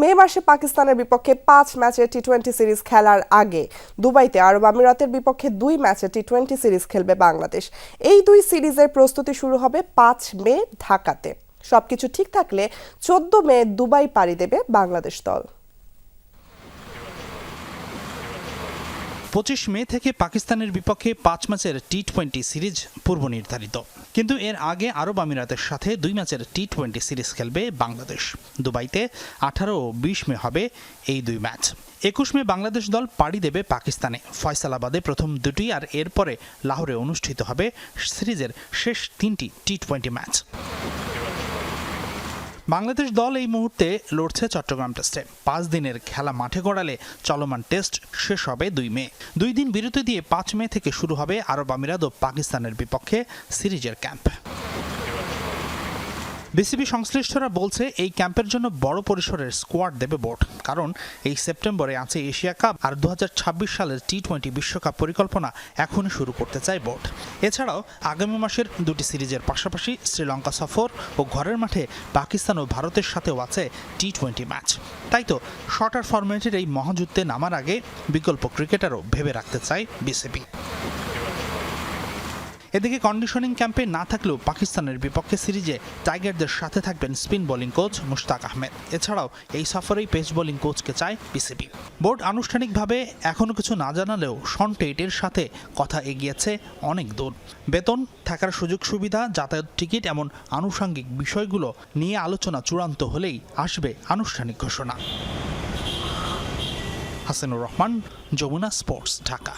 মে মাসে পাকিস্তানের বিপক্ষে পাঁচ ম্যাচের টি টোয়েন্টি সিরিজ খেলার আগে দুবাইতে আরব আমিরাতের বিপক্ষে দুই ম্যাচে টি টোয়েন্টি সিরিজ খেলবে বাংলাদেশ। এই দুই সিরিজের প্রস্তুতি শুরু হবে পাঁচ মে ঢাকাতে। সবকিছু ঠিক থাকলে চোদ্দ মে দুবাই পাড়ি দেবে বাংলাদেশ দল। পঁচিশ মে থেকে পাকিস্তানের বিপক্ষে পাঁচ ম্যাচের টি টোয়েন্টি সিরিজ পূর্ব নির্ধারিত। কিন্তু এর আগে আরব আমিরাতের সাথে দুই ম্যাচের টি টোয়েন্টি সিরিজ খেলবে বাংলাদেশ। দুবাইতে আঠারো ও বিশ মে হবে এই দুই ম্যাচ। একুশ মে বাংলাদেশ দল পাড়ি দেবে পাকিস্তানে। ফয়সালাবাদে প্রথম দুটি আর এরপরে লাহোরে অনুষ্ঠিত হবে সিরিজের শেষ তিনটি টি টোয়েন্টি ম্যাচ। বাংলাদেশ দল এই মুহূর্তে লড়ছে চট্টগ্রাম টেস্টে। পাঁচ দিনের খেলা মাঠে গড়ালে চলমান টেস্ট শেষ হবে দুই মে। দুই দিন বিরতি দিয়ে পাঁচ মে থেকে শুরু হবে আরব আমিরাত ও পাকিস্তানের বিপক্ষে সিরিজের ক্যাম্প। বিসিবি সংশ্লিষ্টরা বলছে এই ক্যাম্পের জন্য বড় পরিসরের স্কোয়াড দেবে বোর্ড। কারণ এই সেপ্টেম্বরে আছে এশিয়া কাপ আর দু হাজার ছাব্বিশ সালের টি টোয়েন্টি বিশ্বকাপ পরিকল্পনা এখনই শুরু করতে চায় বোর্ড। এছাড়াও আগামী মাসের দুটি সিরিজের পাশাপাশি শ্রীলঙ্কা সফর ও ঘরের মাঠে পাকিস্তান ও ভারতের সাথেও আছে টি টোয়েন্টি ম্যাচ। তাই তো শর্টার ফরম্যাটের এই মহাযুদ্ধে নামার আগে বিকল্প ক্রিকেটারও ভেবে রাখতে চায় বিসিবি। এদিকে কন্ডিশনিং ক্যাম্পে না থাকলেও পাকিস্তানের বিপক্ষে সিরিজে টাইগারদের সাথে থাকবেন spin bowling coach Mushtaq Ahmed. এছাড়াও এই সফরেই পেস বোলিং কোচকে চায় বিসিবি। বোর্ড আনুষ্ঠানিকভাবে এখনও কিছু না জানালেও শন টেইটের সাথে কথা এগিয়েছে অনেক দূর বেতন, থাকার সুযোগ সুবিধা, যাতায়াত টিকিট এমন আনুষঙ্গিক বিষয়গুলো নিয়ে আলোচনা চূড়ান্ত হলেই আসবে আনুষ্ঠানিক ঘোষণা। হাসানুর রহমান, যমুনা স্পোর্টস, ঢাকা।